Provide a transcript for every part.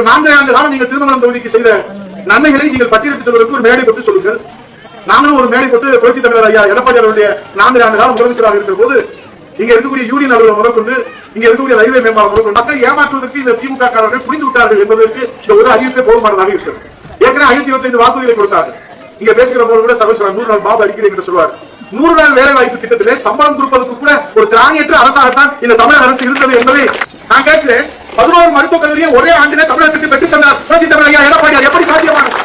இந்த நான்கரை ஆண்டு காலம் நீங்கள் திருமணம் தொகுதிக்கு செய்த நன்மைகளை நீங்கள் பட்டியலிட்டு சொல்வதற்கு ஒரு மேடை போட்டு சொல்லுங்கள். நாங்களும் ஒரு மேடை போட்டு புரட்சி தலைவர் ஐயா எடப்பாடி அவருடைய நான்கு ஆண்டு காலம் முதலமைச்சராக இருக்கிற போது இங்க இருக்கக்கூடிய யூனியன் அலுவலர் முதற்கொண்டு இங்க இருக்கக்கூடிய ரயில்வே மேம்பாலம் முதற்கொண்டு மக்கள் ஏமாற்றுவதற்கு இந்த திமுக காரர்கள் புரிந்து விட்டார்கள் என்பதற்கு இந்த ஒரு அறிவிப்பே போதுமானதாக இருக்கிறது. ஏற்கனவே ஐநூத்தி இருபத்தி ஐந்து வாக்குறுதிகளை கொடுத்தார்கள். இங்க பேசுகிற போது கூட சகோதரர் நூறு நாள் பாபு அடிக்கிறேன் என்று சொல்வார். நூறு நாள் வேலை வாய்ப்பு திட்டத்திலே சம்பளம் கொடுப்பதற்கு கூட ஒரு திராணியற்ற அரசாகத்தான் இந்த தமிழக அரசு இருந்தது என்பதை நான் கேட்கிறேன். பதினோரு மருத்துவக் கல்லூரியை ஒரே ஆண்டிலே தமிழகத்துக்கு பெற்றுத் தந்தார். புரட்சி தமிழர் எடப்பாடியார். எப்படி சாத்தியமானது?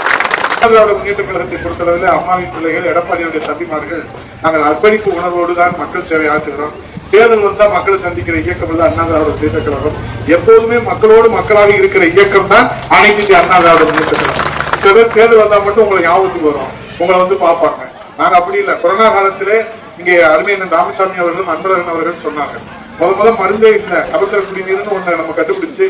திராவிட முன்னேற்ற கழகத்தை பொறுத்தளவில் அம்மாவின் பிள்ளைகள் எடப்பாடியுடைய தம்பிமார்கள் நாங்கள் அர்ப்பணிப்பு உணர்வோடு தான் மக்கள் சேவை ஆற்றுகிறோம். தேர்தல் வந்தால் மக்களை சந்திக்கிற இயக்கம் இல்லை அண்ணா திராவிட முன்னேற்ற கழகம். எப்போதுமே மக்களோடு மக்களாக இருக்கிற இயக்கம் தான் அனைத்து இந்திய அண்ணா திராவிட முன்னேற்ற கழகம். சில பேர் தேர்தல் வந்தா மட்டும் உங்களை ஞாபகத்துக்கு வரும். உங்களை வந்து பார்ப்பாங்க. நாங்க அப்படி இல்லை. கொரோனா காலத்திலே இங்கே அருமையண்ணன் ராமசாமி அவர்களும் அன்பழகன் அவர்கள் சொன்னாங்க. முத முத மருந்தே இல்லை. கபசர குடிநீர்னு ஒண்ணு நம்ம கண்டுபிடிச்சு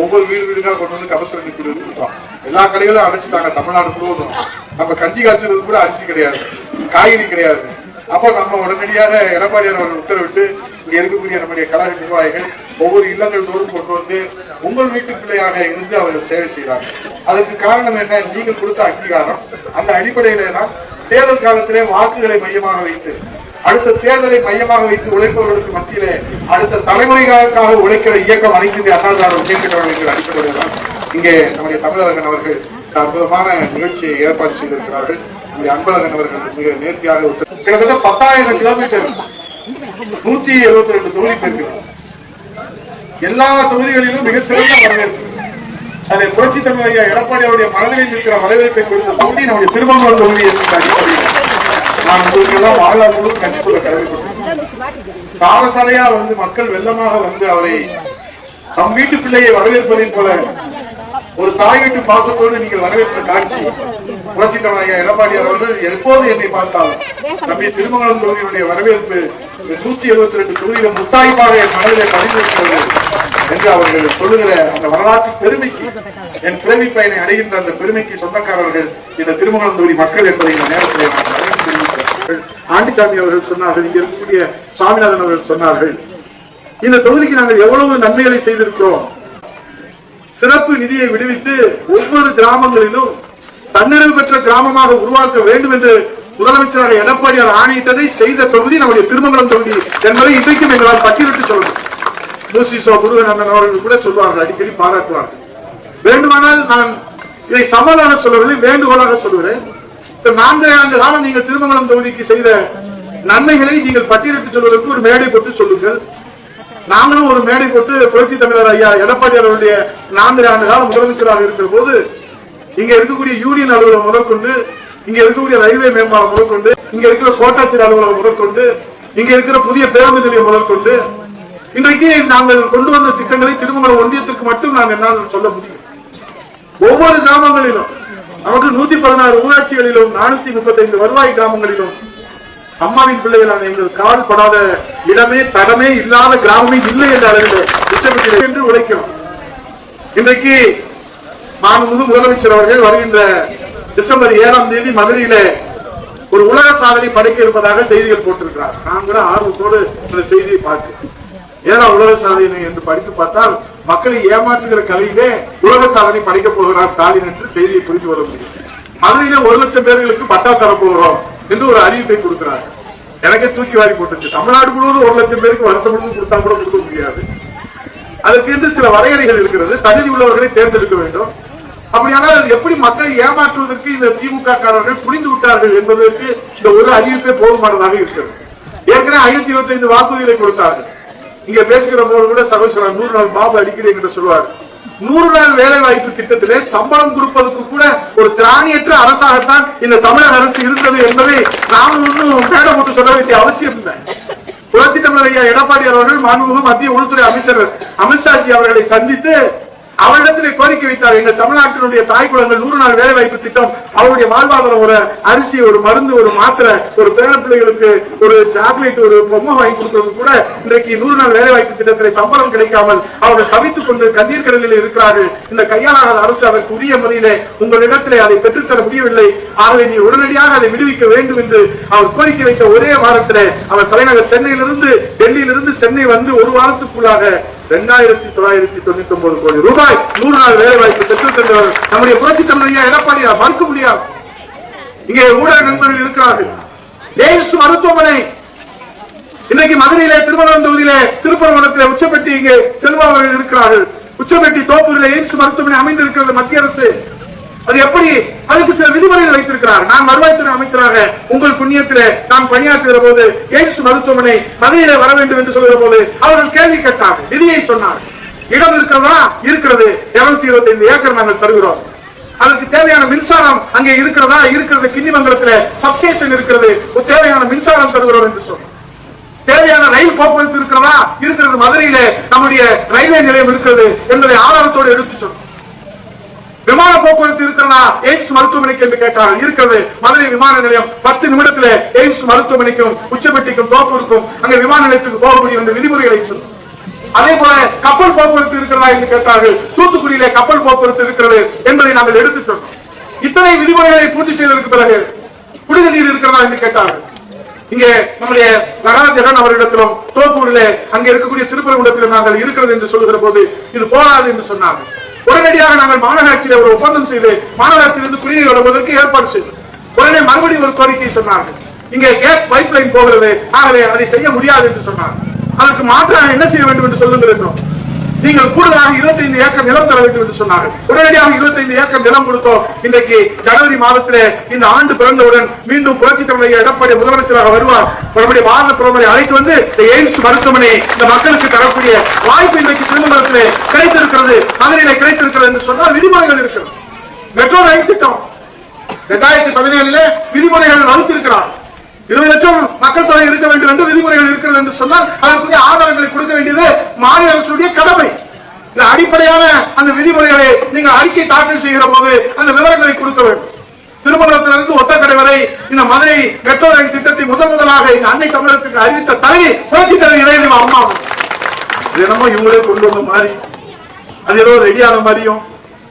ஒவ்வொரு வீடு வீடுகளாக கொண்டு வந்து கபசர குடிநீர் எல்லா கடைகளும் அடைச்சிட்டாங்க. தமிழ்நாடு முழுவதும். நம்ம கஞ்சி காய்ச்சல் கூட அரிசி கிடையாது. காய்கறி கிடையாது. அப்போ நம்ம உடனடியாக எடப்பாடியார் அவர்கள் உத்தரவிட்டு இங்க இருக்கக்கூடிய நம்முடைய கழக நிர்வாகிகள் ஒவ்வொரு இல்லங்கள் தோறும் கொண்டு வந்து உங்கள் வீட்டு பிள்ளையாக இருந்து அவர்கள் சேவை செய்கிறாங்க அதற்கு காரணம் என்ன? நீங்கள் கொடுத்த அங்கீகாரம். அந்த அடிப்படையில தான் தேர்தல் காலத்திலே வாக்குகளை மையமாக வைத்து அடுத்த தேர்தலை மையமாக வைத்து உழைப்பவர்களுக்கு மத்தியிலே அடுத்த தலைமுறைகளுக்காக உழைக்கிற இயக்கம் அனைத்து இந்திய அண்ணா திராவிட முன்னேற்ற இங்கே நம்முடைய தமிழகன் அவர்கள் அற்புதமான நிகழ்ச்சியை ஏற்பாடு செய்திருக்கிறார்கள். நம்முடைய அன்பழகன் அவர்கள் மிக நேர்த்தியாக கிட்டத்தட்ட பத்தாயிரம் கிலோமீட்டர் நூத்தி எழுபத்தி ரெண்டு தொகுதி இருக்கு எல்லா தொகுதிகளிலும் மிக சிறந்த வரவேற்பு. அதை புரட்சி தமிழ் ஐயா எடப்பாடி அவருடைய மனதில் இருக்கிற வரவேற்பை கொடுத்த தொகுதி நம்முடைய திருமங்கலம் தொகுதி என்கிற அடிப்படையில். நான் உங்களுக்கு வாழ்நாள் கண்டிப்புள்ள கடமைப்பட்டேன் சாலசாலையா வந்து மக்கள் வெள்ளமாக வந்து அவரை தம் வீட்டு பிள்ளையை வரவேற்பதைப் போல ஒரு தாய் வீட்டு பாசத்தோடு நீங்கள் வரவேற்ற காட்சி புரட்சி தமிழ் எடப்பாடி அவர்கள் எப்போது என்னை பார்த்தாலும் நம்முடைய திருமங்கலம் தொகுதியினுடைய வரவேற்பு நூத்தி எழுபத்தி ரெண்டு தொகுதியில முத்தாய்ப்பாக என் மனதிலே பதிந்திருக்கிறது என்று அவர்கள் சொல்லுகிற அந்த வரலாற்று பெருமைக்கு என் பிறவி பயனை அடைகின்ற அந்த பெருமைக்கு சொந்தக்காரர்கள் இந்த திருமங்கலம் தொகுதி மக்கள் என்பதை இந்த நேரத்தில் சொன்னார்கள். ஆண்டிச்சாமி அவர்கள் சொன்னார்கள் இங்க இருக்கக்கூடிய சாமிநாதன் அவர்கள் சொன்னார்கள். இந்த தொகுதிக்கு நாங்கள் எவ்வளவு நன்மைகளை செய்திருக்கிறோம். சிறப்பு நிதியை விடுவித்து ஒவ்வொரு கிராமங்களிலும் தன்னிறைவு பெற்ற கிராமமாக உருவாக்க வேண்டும் என்று முதலமைச்சராக எடப்பாடியார் ஆணையிட்டதை செய்த தொகுதி நம்முடைய திருமங்கலம் தொகுதி என்பதை இன்றைக்கும் எங்களால் பட்டியலிட்டு சொல்லணும் மூசிசோ முருகன் அண்ணன் அவர்கள் கூட சொல்வார்கள் அடிக்கடி பாராட்டுவார்கள். வேண்டுமானால் நான் இதை சவாலாக சொல்லவில்லை வேண்டுகோளாக சொல்கிறேன் நான்கரை ஆண்டு காலம் நீங்கள் திருமங்கலம் தொகுதிக்கு செய்த நன்மைகளை நீங்கள் பட்டியலிட்டு சொல்வதற்கு ஒரு மேடை போட்டு சொல்லுங்கள். நாங்களும் ஒரு மேடை போட்டு புரட்சி தமிழர் ஐயா எடப்பாடி அவருடைய நான்கு ஆண்டு காலம் முதலமைச்சராக இருக்கிற போது இங்க இருக்கக்கூடிய யூனியன் அலுவலகம் முதற்கொண்டு இங்க இருக்கக்கூடிய ரயில்வே மேம்பாலம் முதற்கொண்டு இங்க இருக்கிற கோட்டாட்சியர் அலுவலகம் முதற்கொண்டு இங்க இருக்கிற புதிய பேருந்து நிலையம் முதற்கொண்டு இன்றைக்கு நாங்கள் கொண்டு வந்த திட்டங்களை திருமங்கலம் ஒன்றியத்துக்கு மட்டும் நான் என்னால் சொல்ல முடியும். ஒவ்வொரு கிராமங்களிலும் நமக்கு நூத்தி பதினாறு ஊராட்சிகளிலும் நானூத்தி முப்பத்தைந்து வருவாய் கிராமங்களிலும். அம்மாவின் பிள்ளைகளான எங்கள் கால் படாத இடமே தரமே இல்லாத கிராமமே இல்லை என்ற அளவில் திட்டமிட்டு என்று உழைக்கிறோம் இன்றைக்கு மாண்புமிகு முதலமைச்சர் அவர்கள் வருகின்ற டிசம்பர் ஏழாம் தேதி மதுரையில ஒரு உலக சாதனை படைக்க இருப்பதாக செய்திகள் போட்டிருக்கிறார். நான் கூட ஆர்வத்தோடு இந்த செய்தியை பார்க்கிறேன். ஏன்னா உலக சாதனை என்று படித்து பார்த்தால் மக்களை ஏமாற்றுகிற கலையிலே உலக சாதனை படைக்க போகிறார் ஸ்டாலின் என்று செய்தியை புரிந்து கொள்ள முடியும். மதுரையில ஒரு லட்சம் பேர்களுக்கு பட்டா தர போகிறோம் என்று ஒரு அறிவிப்பை கொடுக்கிறார். எனக்கே தூக்கி வாரி போட்டுச்சு. தமிழ்நாடு முழுவதும் ஒரு லட்சம் பேருக்கு வருஷம் முழுவதும் கொடுத்தா கூட கொடுக்க முடியாது. அதற்கு என்று சில வரையறைகள் இருக்கிறது. தகுதி உள்ளவர்களை தேர்ந்தெடுக்க வேண்டும். அப்படியானால் எப்படி மக்களை ஏமாற்றுவதற்கு இந்த திமுக காரர்கள் புரிந்து விட்டார்கள் என்பதற்கு இந்த ஒரு அறிவிப்பே போதுமானதாக இருக்கிறது. ஏற்கனவே ஐநூத்தி இருபத்தி ஐந்து வாக்குறுதிகளை கொடுத்தார்கள். இங்க பேசுகிற போது கூட சகோதரர் நூறு நாள் பாபு அடிக்கிறேன் என்று சொல்லுவார். நூறு நாள் வேலை வாய்ப்பு திட்டத்திலே சம்பளம் கொடுப்பதற்கு கூட ஒரு திராணியற்ற அரசாகத்தான் இந்த தமிழக அரசு இருந்தது என்பதை நாம் ஒன்றும் மேடம் போட்டு சொல்ல வேண்டிய அவசியம் இல்லை. புரட்சி தமிழர் ஐயா எடப்பாடி அவர்கள் மாண்புமிகு மத்திய உள்துறை அமைச்சர் அமித்ஷாஜி அவர்களை சந்தித்து அவரிடத்திலே கோரிக்கை வைத்தார். எங்கள் தமிழ்நாட்டினுடைய தாய் குளங்கள் நூறு நாள் வேலை வாய்ப்பு திட்டம் அவருடைய வாழ்வாதாரம் ஒரு அரிசி ஒரு மருந்து ஒரு மாத்திரை ஒரு பேர பிள்ளைகளுக்கு ஒரு சாக்லேட் ஒரு பொம்மை வாங்கி கொடுக்கிறது கூட இன்றைக்கு நூறு நாள் வேலை வாய்ப்பு திட்டத்திலே சம்பளம் கிடைக்காமல் அவர்கள் தவித்துக் கொண்டு கண்ணீர் கடலில் இருக்கிறார்கள். இந்த கையாளாத அரசு அதற்கு உரிய முறையிலே உங்களிடத்திலே அதை பெற்றுத்தர முடியவில்லை. ஆகவே நீ உடனடியாக அதை விடுவிக்க வேண்டும் என்று அவர் கோரிக்கை வைத்த ஒரே வாரத்திலே அவர் தலைநகர் சென்னையிலிருந்து டெல்லியிலிருந்து சென்னை வந்து ஒரு வாரத்துக்குள்ளாக ரெண்டாயிரத்தி தொள்ளாயிரத்தி தொண்ணூத்தி ஒன்பது கோடி ரூபாய் நூறு நாள் வேலை வாய்ப்பு பெற்றுத் தந்தவர் நம்முடைய புரட்சி தமிழையா எடப்பாடியார் மறுக்க முடியாது. இங்கே ஊடக நண்பர்கள் இருக்கிறார்கள். எய்ம்ஸ் மருத்துவமனை. இன்னைக்கு மதுரையிலே திருமணம் தொகுதியிலே திருப்பரங்குன்றத்திலே உச்சப்பட்டி இங்கே செல்வா இருக்கிறார்கள். உச்சப்பட்டி தோப்பூரில் எய்ம்ஸ் மருத்துவமனை அமைந்திருக்கிறது மத்திய அரசு. அது எப்படி? அதுக்கு சில விதிமுறைகள் வைத்திருக்கிறார். நான் வருவாய்த்துறை அமைச்சராக உங்கள் புண்ணியத்திலே நான் பணியாற்றுகிற போது எய்ம்ஸ் மருத்துவமனை மதுரையிலே வர வேண்டும் என்று சொல்கிற போது அவர்கள் கேள்வி கேட்டார்கள் நிதியை சொன்னார். இடம் இருக்கிறதா? இருக்கிறது. இருநூத்தி இருபத்தி ஐந்து ஏக்கர் நாங்கள் தருகிறோம். அதற்கு தேவையான மின்சாரம் அங்கே இருக்கிறதா? இருக்கிறது கிண்ணிமங்கலத்தில் சப்ஸ்டேஷன் இருக்கிறது. தேவையான மின்சாரம் தருகிறோம் என்று சொன்னார். தேவையான ரயில் போக்குவரத்து இருக்கிறதா? இருக்கிறது மதுரையில நம்முடைய ரயில்வே நிலையம் இருக்கிறது என்பதை ஆதாரத்தோடு எடுத்து சொன்னோம் விமான போக்குவரத்து இருக்கிறதா? எய்ம்ஸ் மருத்துவமனைக்கு என்று கேட்டார்கள். இருக்கிறது. மதுரை விமான நிலையம் பத்து நிமிடத்துல எய்ம்ஸ் மருத்துவமனைக்கும் உச்சப்பட்டிக்கும் தோப்பூருக்கும் அங்க விமான நிலையத்துக்கு போக முடியும் என்ற விதிமுறைகளை சொல்லும் அதே போல கப்பல் போக்குவரத்து இருக்கிறதா என்று கேட்டார்கள். தூத்துக்குடியிலே கப்பல் போக்குவரத்து இருக்கிறது என்பதை நாங்கள் எடுத்து சொன்னோம் இத்தனை விதிமுறைகளை பூர்த்தி செய்ததற்கு பிறகு குடித நீர் இருக்கிறதா என்று கேட்டார்கள். இங்கே நம்முடைய நகராஜ் அவரிடத்திலும் தோப்பூரிலே அங்கே இருக்கக்கூடிய திருப்பரங்குடத்திலும் நாங்கள் இருக்கிறது என்று சொல்லுகிற போது இது போராது என்று சொன்னார்கள். உடனடியாக நாங்கள் மாநகராட்சியில ஒரு ஒப்பந்தம் செய்து மாநகராட்சியிலிருந்து குடிநீர் வழங்குவதற்கு ஏற்பாடு செய்தோம். உடனே மறுபடியும் ஒரு கோரிக்கை சொன்னார்கள். இங்கே கேஸ் பைப் லைன் போகிறது. ஆகவே அதை செய்ய முடியாது என்று சொன்னார் அதற்கு மாற்றாக என்ன செய்ய வேண்டும் என்று சொல்லுங்கள் என்றோம். நீங்கள் கூடுதலாக 25 ஏக்கர் நிலம் தர வேண்டும் என்று சொன்னார்கள். உடனடியாக 25 ஏக்கர் நிலம் கொடுத்தோம். இன்றைக்கு ஜனவரி மாதத்திலே இந்த ஆண்டு பிறந்தவுடன் மீண்டும் புரட்சி தலைவர் எடப்பாடி முதலமைச்சராக வருவார். நம்முடைய பாரத பிரதமரை அழைத்து வந்து இந்த எய்ம்ஸ் மருத்துவமனை இந்த மக்களுக்கு தரக்கூடிய வாய்ப்பு இன்றைக்கு திருமணத்திலே கிடைத்திருக்கிறது. மதுரையிலே கிடைத்திருக்கிறது என்று சொன்னால் விதிமுறைகள் இருக்கிறது. மெட்ரோ ரயில் திட்டம் இரண்டாயிரத்தி பதினேழுல விதிமுறைகள் வகுத்திருக்கிறார் இருபது லட்சம் மக்கள் தொகை இருக்க வேண்டும் என்று விதிமுறைகள் இருக்கிறது என்று சொன்னால் அதற்குரிய ஆதாரங்களை கொடுக்க வேண்டியது மாநில அரசுடைய கடமை. இந்த அடிப்படையான அந்த விதிமுறைகளை நீங்கள் அறிக்கை தாக்கல் செய்கிற போது அந்த விவரங்களை கொடுக்க வேண்டும். திருமணத்திலிருந்து ஒத்தக்கடை வரை இந்த மதுரை மெட்ரோ ரயில் திட்டத்தை முதன் முதலாக இந்த அன்னை தமிழகத்துக்கு அறிவித்த தலைவி புரட்சி தலைவர் இளைஞர் அம்மா தினமும் இவங்களே கொண்டு வந்த மாதிரி அது ஏதோ ரெடியான மாதிரியும்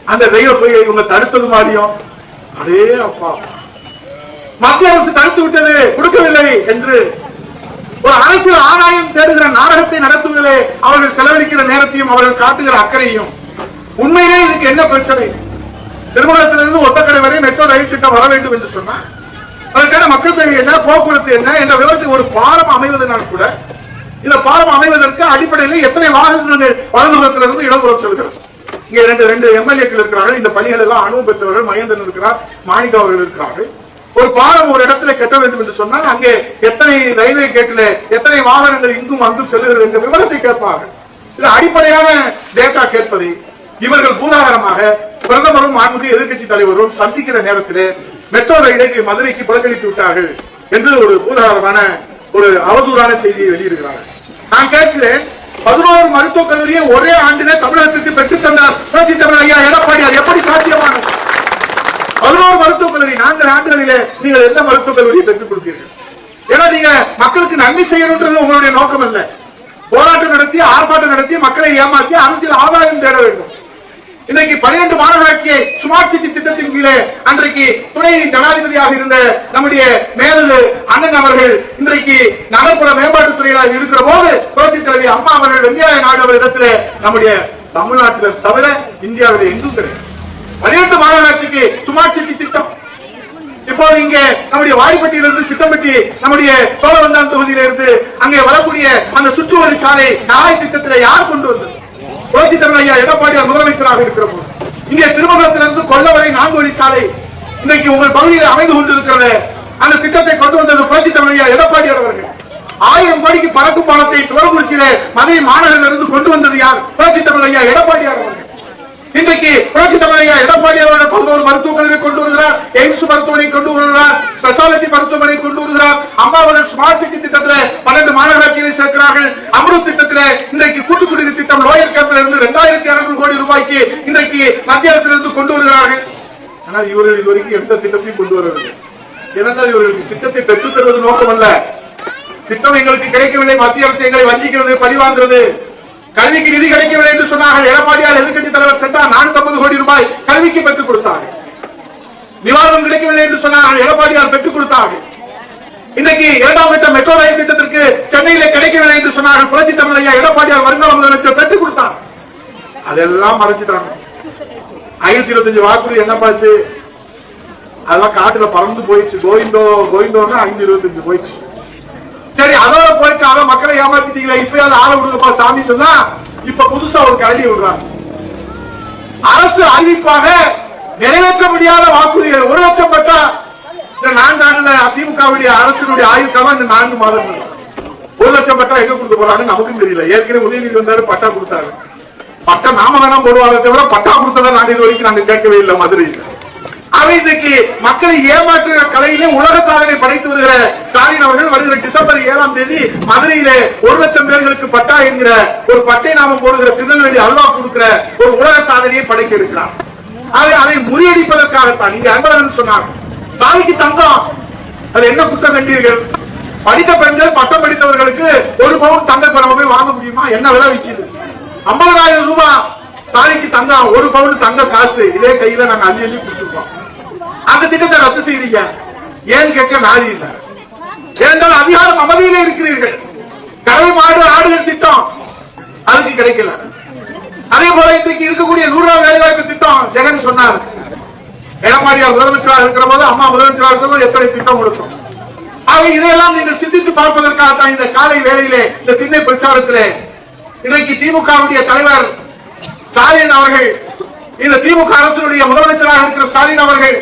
அந்த ரயில போய் இவங்க தடுத்தது மாதிரியும் அடே அப்பா. மத்திய அரசு தடுத்து விட்டது கொடுக்கவில்லை என்று ஒரு அரசியல் ஆதாயம் தேடுகிற நாடகத்தை நடத்துவதிலே அவர்கள் செலவழிக்கிற நேரத்தையும் அவர்கள் காட்டுகிற அக்கறையும் உண்மையிலே இதுக்கு என்ன பிரச்சனை? திருமணத்திலிருந்து ஒத்தக்கடை வரை மெட்ரோ ரயில் திட்டம் வர வேண்டும் என்று சொன்னார் அதற்கான மக்கள் தொகை என்ன போக்குவரத்து என்ன என்ற விவரத்துக்கு ஒரு பாலம் அமைவதனால் கூட இந்த பாலம் அமைவதற்கு அடிப்படையில் எத்தனை வாகனங்கள் வலதுபுறத்திலிருந்து இடதுபுறம் செல்கிறது? இங்கே ரெண்டு ரெண்டு எம்எல்ஏக்கள் இருக்கிறார்கள் இந்த பணிகள் எல்லாம் அனுபவம் பெற்றவர்கள் மகேந்திரன் இருக்கிறார் மாணிகா அவர்கள் இருக்கிறார்கள். ஒரு பாலம் ஒரு இடத்துல கட்ட வேண்டும் என்று சொன்னால் அங்கே எத்தனை ரயில்வே கேட்டில் எத்தனை வாகனங்கள் இங்கும் அங்கும் செல்லுகிறது என்ற விவரத்தை கேட்பார்கள். இது அடிப்படையான டேட்டா கேட்பதை இவர்கள் பூதாகரமாக பிரதமரும் மாண்புமிகு எதிர்க்கட்சி தலைவரும் சந்திக்கிற நேரத்திலே மெட்ரோ ரயிலை மதுரைக்கு புறக்கணித்து விட்டார்கள் என்று ஒரு பூதாகரமான ஒரு அவதூறான செய்தியை வெளியிடுகிறார்கள். நான் கேட்கிறேன் பதினோரு மருத்துவக் கல்லூரியை ஒரே ஆண்டிலே தமிழகத்திற்கு பெற்றுத்தந்தார் தமிழ் ஐயா எடப்பாடி அது எப்படி சாத்தியமானது? பதினோரு மருத்துவக் கல்லூரி நான்கு ஆண்டுகளிலே நீங்கள் எந்த மருத்துவக் கல்லூரியை பெற்றுக் கொடுத்தீர்கள்? ஏன்னா நீங்க மக்களுக்கு நன்மை செய்யணும்ன்றது உங்களுடைய நோக்கம் அல்ல. போராட்டம் நடத்தி ஆர்ப்பாட்டம் நடத்தி மக்களை ஏமாற்றி அரசியல் ஆதாயம் தேட வேண்டும். இன்னைக்கு பனிரெண்டு மாநகராட்சியை ஸ்மார்ட் சிட்டி திட்டத்தின் கீழே அன்றைக்கு துணை ஜனாதிபதியாக இருந்த நம்முடைய மேலது அண்ணன் அவர்கள் இன்றைக்கு நகர்ப்புற மேம்பாட்டுத் துறையிலாக இருக்கிற போது புரட்சி தலைவி அம்மா அவர்கள் வெங்கையா நாடு அவரிடத்திலே நம்முடைய தமிழ்நாட்டில் தவிர இந்தியாவில் எங்கும் கிடையாது. பனிரெண்டு மாநகராட்சிக்கு சுமார் சிட்டி திட்டம். இப்போ இங்க நம்முடைய வாடிப்பட்டியிலிருந்து சித்தம்பட்டி நம்முடைய சோழவந்தான் தொகுதியில இருந்து அங்கே வரக்கூடிய அந்த சுற்றுவழி சாலை நாளை திட்டத்தில் யார் கொண்டு வந்தது? புரட்சி தமிழ் ஐயா எடப்பாடியார் முதலமைச்சராக இருக்கிற போது. இங்கே திருமணத்திலிருந்து கொல்லவரை நான்கு வழி சாலை இன்னைக்கு உங்கள் பகுதியில் அமைந்து கொண்டிருக்கிறது. அந்த திட்டத்தை கொண்டு வந்தது புரட்சி தமிழ் ஐயா எடப்பாடியார் அவர்கள். ஆயிரம் கோடிக்கு பறக்கும் பாலத்தை துவரக்குறிச்சியில மதுரை மாநகரில் இருந்து கொண்டு வந்தது யார்? புரட்சி தமிழ் ஐயா எடப்பாடியார் அவர்கள். இன்றைக்கு புரட்சி தமிழையா எடப்பாடி அவர்கள் கொண்டு ஒரு மருத்துவமனை கொண்டு வருகிறார். எய்ம்ஸ் மருத்துவமனை கொண்டு வருகிறார். ஸ்பெஷாலிட்டி மருத்துவமனை கொண்டு வருகிறார். அம்மா அவர்கள் ஸ்மார்ட் சிட்டி திட்டத்துல பன்னெண்டு மாநகராட்சிகளை சேர்க்கிறார்கள். அமருத் திட்டத்துல இன்றைக்கு கூட்டு குடிநீர் திட்டம் லோயர் கேப்ல இருந்து இரண்டாயிரத்தி அறுநூறு கோடி ரூபாய்க்கு இன்றைக்கு மத்திய அரசிலிருந்து கொண்டு வருகிறார்கள். ஆனால் இவர்கள் இதுவரைக்கும் எந்த திட்டத்தையும் கொண்டு வரவில்லை. ஏனென்றால் இவர்களுக்கு திட்டத்தை பெற்றுத் தருவது நோக்கம் அல்ல திட்டம் எங்களுக்கு கிடைக்கவில்லை. மத்திய அரசு எங்களை வஞ்சிக்கிறது பழிவாங்கிறது கல்விக்கு நிதி கிடைக்கவில்லை என்று சொன்னார்கள். எடப்பாடியார் எதிர்கட்சி தலைவர் சென்றார். நானூத்தி கோடி ரூபாய் கல்விக்கு பெற்றுக் கொடுத்தார்கள் நிவாரணம் கிடைக்கவில்லை என்று சொன்னார்கள். எடப்பாடியார் பெற்றுக் கொடுத்தார்கள். இன்னைக்கு இரண்டாம் கட்ட மெட்ரோ ரயில் திட்டத்திற்கு சென்னையில கிடைக்கவில்லை என்று சொன்னார்கள். புரட்சி தமிழ் ஐயா எடப்பாடியார் வருங்கால முதலமைச்சர் பெற்றுக் கொடுத்தார். அதெல்லாம் மறைச்சிட்டாங்க. ஐநூத்தி இருபத்தஞ்சு வாக்குறுதி என்ன பாச்சு அதெல்லாம் காட்டுல பறந்து போயிடுச்சு. கோவிந்தோ கோவிந்தோன்னு ஐநூத்தி இருபத்தஞ்சு போயிடுச்சு. சரி அதோட போயிடுச்சு அதை மக்களை ஏமாத்திட்டீங்களா இப்பயாவது ஆள விடுங்கப்பா சாமி சொன்னா இப்ப புதுசா ஒரு கரடி விடுறாங்க. அரசு அறிவிப்பாக நிறைவேற்ற முடியாத வாக்குறுதிகள். ஒரு லட்சம் பட்டா இந்த நான்கு ஆண்டுல அதிமுகவுடைய அரசினுடைய ஆயுள் இந்த நான்கு மாதங்கள். ஒரு லட்சம் பட்டா எங்க கொடுக்க போறாங்கன்னு நமக்கும் தெரியல. ஏற்கனவே உதயநிதி வந்தாரு பட்டா கொடுத்தாரு. பட்டா நாம வேணா போடுவாங்க தவிர பட்டா கொடுத்ததா நாங்க இது வரைக்கும் நாங்க கேட்கவே இல்லை மதுரையில். அவன் இன்றைக்கு மக்களை ஏமாற்றுகிற கலையிலே உலக சாதனை படைத்து வருகிற ஸ்டாலின் அவர்கள் வருகிற டிசம்பர் ஏழாம் தேதி மதுரையிலே ஒரு லட்சம் பேர்களுக்கு பட்டா என்கிற ஒரு பட்டை நாமம் போடுகிற திருநெல்வேலி அல்வா கொடுக்கிற ஒரு உலக சாதனையை படைக்க இருக்கிறார் அதை அதை முறியடிப்பதற்காகத்தான். இங்க அன்பழகன் சொன்னார் தாய்க்கு தங்கம். அது என்ன குற்றம் கண்டீர்கள்? படித்த பெண்கள் பட்டம் படித்தவர்களுக்கு ஒரு பவுன் தங்க குறவை போய் வாங்க முடியுமா? என்ன விலை விற்கிது? ஐம்பதாயிரம் ரூபாய் தாலிக்கு தங்கம் ஒரு பவுன் தங்க காசு. இதே கையில நாங்க அள்ளி அள்ளி கொடுத்துருக்கோம் அந்த திட்டத்தை ரத்து செய்யறீங்க ஏன் கேட்க நாதி இல்லை. ஏனென்றால் அதிகாரம் அமைதியில இருக்கிறீர்கள். கடல் மாடு ஆடுகள் திட்டம் அதுக்கு கிடைக்கல. அதே போல இன்றைக்கு இருக்கக்கூடிய நூறு நாள் வேலைவாய்ப்பு திட்டம் ஜெகன் சொன்னார். எடப்பாடியார் முதலமைச்சராக இருக்கிற போது அம்மா முதலமைச்சராக இருக்கிற போது எத்தனை திட்டம் கொடுக்கும் ஆக இதையெல்லாம் நீங்கள் சிந்தித்து பார்ப்பதற்காகத்தான் இந்த காலை வேளையிலே இந்த திண்ணை பிரச்சாரத்திலே இன்றைக்கு திமுகவுடைய தலைவர் ஸ்டாலின் அவர்கள் இந்த திமுக அரசினுடைய முதலமைச்சராக இருக்கிற ஸ்டாலின் அவர்கள்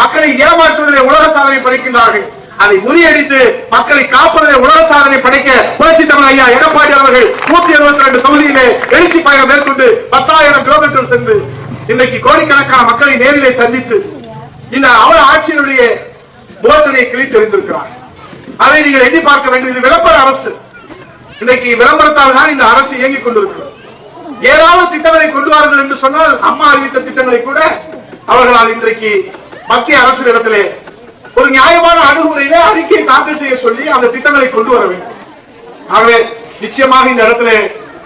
மக்களை ஏமாற்றுவதிலே உலக சாதனை படைக்கின்றார்கள். அதை முறியடித்து மக்களை காப்பதிலே உலக சாதனை படைக்க புரட்சி தமிழ் ஐயா எடப்பாடி அவர்கள் நூத்தி அறுபத்தி ரெண்டு தொகுதியிலே எழுச்சி பயணம் மேற்கொண்டு பத்தாயிரம் கிலோமீட்டர் சென்று இன்னைக்கு கோடிக்கணக்கான மக்களை நேரிலே சந்தித்து இந்த அவர் ஆட்சியினுடைய போதனையை கிழித்தெறிந்திருக்கிறார் அதை நீங்கள் எண்ணி பார்க்க வேண்டும் இது விளம்பர அரசு. இன்னைக்கு விளம்பரத்தால் தான் இந்த அரசு இயங்கிக் கொண்டிருக்கிறது. ஏதாவது திட்டங்களை கொண்டு வாருங்கள் என்று சொன்னால் அம்மா அறிவித்த திட்டங்களை கூட அவர்களால் இன்றைக்கு மத்திய அரசு இடத்திலே ஒரு நியாயமான அணுகுமுறையில அறிக்கையை தாக்கல் செய்ய சொல்லி அந்த திட்டங்களை கொண்டு வர வேண்டும். ஆகவே நிச்சயமாக இந்த இடத்திலே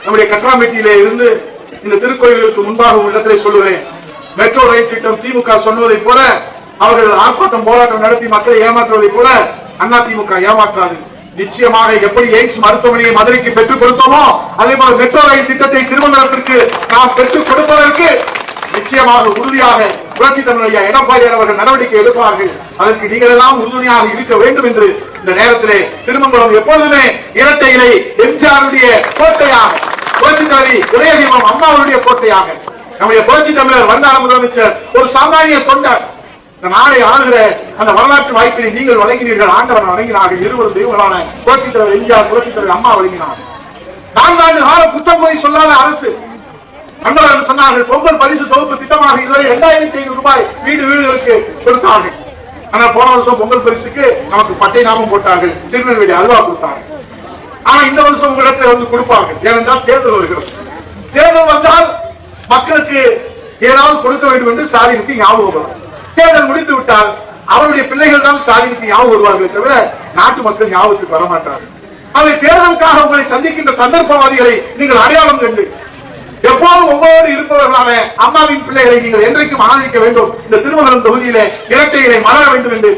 நம்முடைய கட்ராம்பேட்டியிலே இருந்து இந்த திருக்கோயில்களுக்கு முன்பாக உள்ள இடத்திலே சொல்லுவேன் மெட்ரோ ரயில் திட்டம் திமுக சொன்னதை போல அவர்கள் ஆர்ப்பாட்டம் போராட்டம் நடத்தி மக்களை ஏமாற்றுவதை போல அண்ணா திமுக ஏமாற்றாது. நிச்சயமாக எப்படி எய்ம்ஸ் மருத்துவமனையை மதுரைக்கு பெற்றுக் கொடுத்தோமோ அதே போல மெட்ரோ ரயில் திட்டத்தை திருமணத்திற்கு நாம் பெற்றுக் கொடுப்பதற்கு நிச்சயமாக உறுதியாக புரட்சி தமிழ் ஐயா எடப்பாடியார் அவர்கள் நடவடிக்கை எடுப்பார்கள். அதற்கு நீங்கள் எல்லாம் உறுதுணையாக இருக்க வேண்டும் என்று இந்த நேரத்திலே திருமங்கலம் எப்பொழுதுமே இரட்டை இலை எம்ஜிஆருடைய கோட்டையாக புரட்சி தலைவி உதயதீபம் அம்மாவுடைய கோட்டையாக. நம்முடைய புரட்சி தமிழர் வருங்கால முதலமைச்சர் ஒரு சாமானிய தொண்டர் இந்த நாளை ஆளுகிற அந்த வரலாற்று வாய்ப்பினை நீங்கள் வழங்கினீர்கள் ஆண்டவன் வழங்கினார்கள் இருவரும் தெய்வங்களான புரட்சி தலைவர் எம்ஜிஆர் புரட்சி தலைவர் அம்மா வழங்கினார். நான்காண்டு கால குற்றம் போய் சொல்லாத அரசு. அன்பர்கள் சொன்னார்கள் பொங்கல் பரிசு தொகுப்பு திட்டமாக இதுவரை இரண்டாயிரத்தி ஐநூறு ரூபாய் வீடு வீடுகளுக்கு கொடுத்தார்கள். ஆனா போன வருஷம் பொங்கல் பரிசுக்கு நமக்கு பட்டை நாமம் போட்டார்கள் திருநெல்வேலி அல்வா கொடுத்தார்கள். ஆனா இந்த வருஷம் உங்களிடத்தில் வந்து கொடுப்பார்கள். ஏனென்றால் தேர்தல் வருகிறது. தேர்தல் வந்தால் மக்களுக்கு ஏதாவது கொடுக்க வேண்டும் என்று ஸ்டாலினுக்கு ஞாபகம் வரும். தேர்தல் முடித்து விட்டால் அவருடைய பிள்ளைகள் தான் ஸ்டாலினுக்கு ஞாபகம் வருவார்களே தவிர நாட்டு மக்கள் ஞாபகத்துக்கு வர மாட்டார்கள். அவை தேர்தலுக்காக உங்களை சந்திக்கின்ற சந்தர்ப்பவாதிகளை நீங்கள் அடையாளம் கண்டு எப்போதும் உங்களோடு இருப்பவர்களான அம்மாவின் பிள்ளைகளை நீங்கள் என்றைக்கும் ஆதரிக்க வேண்டும். இந்த திருமணம் தொகுதியிலே இரட்டைகளை மலர வேண்டும் என்று